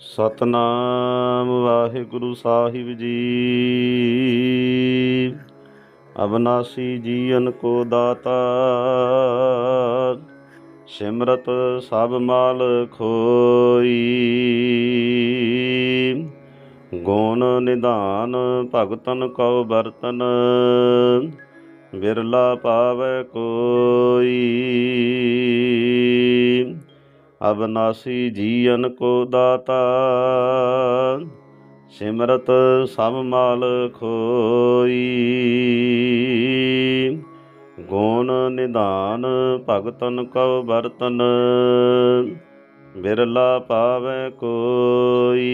ਸਤਨਾਮ ਵਾਹਿਗੁਰੂ ਸਾਹਿਬ ਜੀ। ਅਬਨਾਸੀ ਜੀਵਨ ਕੋ ਦਾਤਾ, ਸਿਮਰਤ ਸਭ ਮਾਲ ਖੋਈ। ਗੁਣ ਨਿਧਾਨ ਭਗਤਨ ਕਉ ਬਰਤਨ ਬਿਰਲਾ ਪਾਵੈ ਕੋਈ। ਅਬਨਾਸੀ ਜੀਵਨ ਕੋ ਦਾਤਾ, ਸਿਮਰਤ ਸਭ ਮਾਲ ਖੋਈ। ਗੁਣ ਨਿਦਾਨ ਭਗਤਨ ਕਉ ਬਰਤਨ ਬਿਰਲਾ ਪਾਵੈ ਕੋਈ।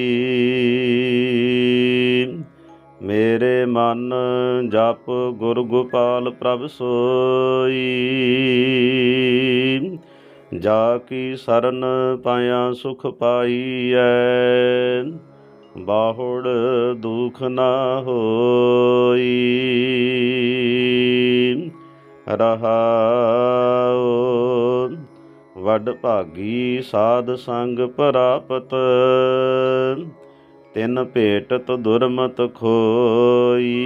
ਮੇਰੇ ਮਨ ਜਪ ਗੁਰ ਗੋਪਾਲ ਪ੍ਰਭ ਸੋਈ। ਜਾ ਕੀ ਸਰਨ ਪਾਇਆ ਸੁਖ ਪਾਈਐ? ਬਾਹੁੜ ਦੁਖ ਨਾ ਹੋਈ। ਰਹਾਉ, ਵੱਡ ਭਾਗੀ ਸਾਧ ਸੰਗ ਪ੍ਰਾਪਤ। ਤਿੰਨ ਭੇਟਤ ਦੁਰਮਤ ਖੋਈ।